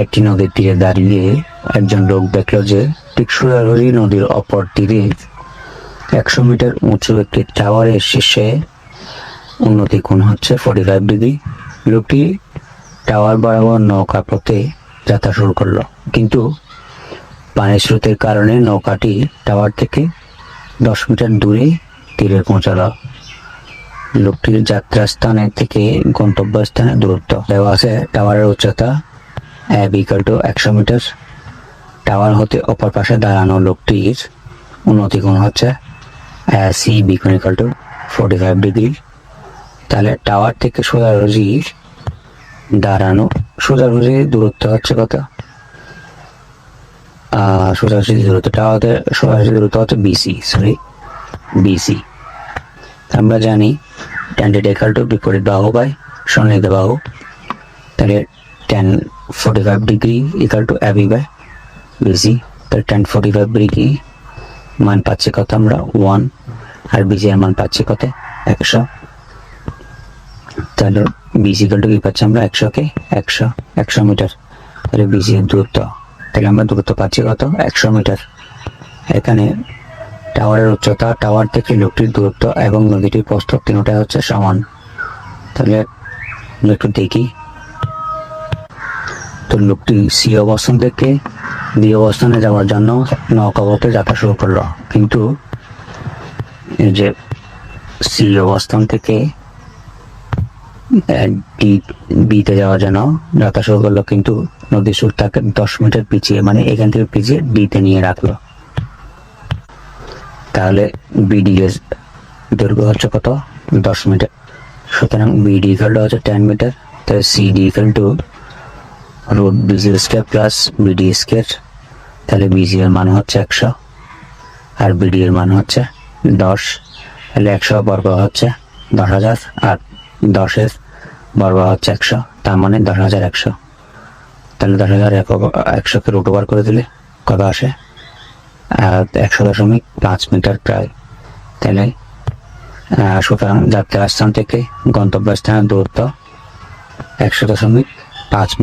একটি নদীর তীরে দাঁড়িয়ে একজন লোক দেখল যে ঠিক সুরাহরি নদীর অপর তীরে একশো মিটার উঁচু একটি টাওয়ারের শীর্ষে উন্নতি কোণ হচ্ছে ফোর্টি ফাইভ ডিগ্রি লোকটি টাওয়ার বরাবর নৌকা পথে যাত্রা শুরু করল। কিন্তু পানির স্রোতের কারণে নৌকাটি টাওয়ার থেকে দশ মিটার দূরে তীরে পৌঁছালো। লোকটির যাত্রা স্থানের থেকে গন্তব্যস্থানের দূরত্ব দেওয়া আছে। টাওয়ারের উচ্চতা অ্যাব ইকাল টু একশো মিটার টাওয়ার হতে অপর পাশে দাঁড়ানো লোকটির উন্নতি কোণ হচ্ছে C Beacon equal to forty five degree তাহলে টাওয়ার থেকে সোজাসুজি দাঁড়ানো। সোজাসুজি দূরত্ব হচ্ছে কত? সোজাসুজি দূরত্ব। টাওয়ার সোজাসুজি দূরত্ব হচ্ছে বিসি সরি বিসি আমরা জানি ট্যান্ডেড একাল টু বিপরীত বাহু বাই সন্নিহিত বাহু। তাহলে forty five degree equal to A B by B C তাহলে ফোর্টি ফাইভ ডিগ্রি মান পাচ্ছি কত আমরা? ওয়ান আর বিসি এর মান পাচ্ছি কত? একশো। তাহলে বিসি ইকাল টু কি পাচ্ছি আমরা? একশোকে একশো একশো মিটার। তাহলে বিসি এর দূরত্ব, তাহলে আমরা দূরত্ব পাচ্ছি কত? একশো মিটার। এখানে টাওয়ারের উচ্চতা টাওয়ার থেকে লোকটির দূরত্ব এবং নদীটির প্রস্থ তিনটাই হচ্ছে সমান। তাহলে একটু দেখি। তো লোকটি সি অবস্থান থেকে বি অবস্থানে যাওয়ার জন্য নৌকাপথে যাত্রা শুরু করল। কিন্তু যে সি অবস্থান থেকে ডি বিতে যাওয়ার জন্য যাত্রা শুরু করল, কিন্তু নদীর সুর তাকে দশ মিটার পিছিয়ে মানে এখান থেকে পিছিয়ে বিতে নিয়ে রাখল। তাহলে বিডিএস দৈর্ঘ্য হচ্ছে কত? দশ মিটার। সুতরাং বিডি ইকালটা হচ্ছে টেন মিটার, তাহলে C D equal to root B C square plus B D square তাহলে বিসি এর মান হচ্ছে একশো, আর বিডি এর মান হচ্ছে দশ, তাহলে একশো বর্গ হচ্ছে দশ হাজার, আর দশের বর্গ হচ্ছে একশো, তার মানে দশ হাজার একশো। তাহলে দশ হাজার একশোকে রুট ওভার করে দিলে কত আসে? একশো দশমিক পাঁচ মিটার প্রায়। তাহলে সুতরাং যাত্রাস্থান থেকে গন্তব্যস্থানের দূরত্ব একশো দশমিক পাঁচ মিটার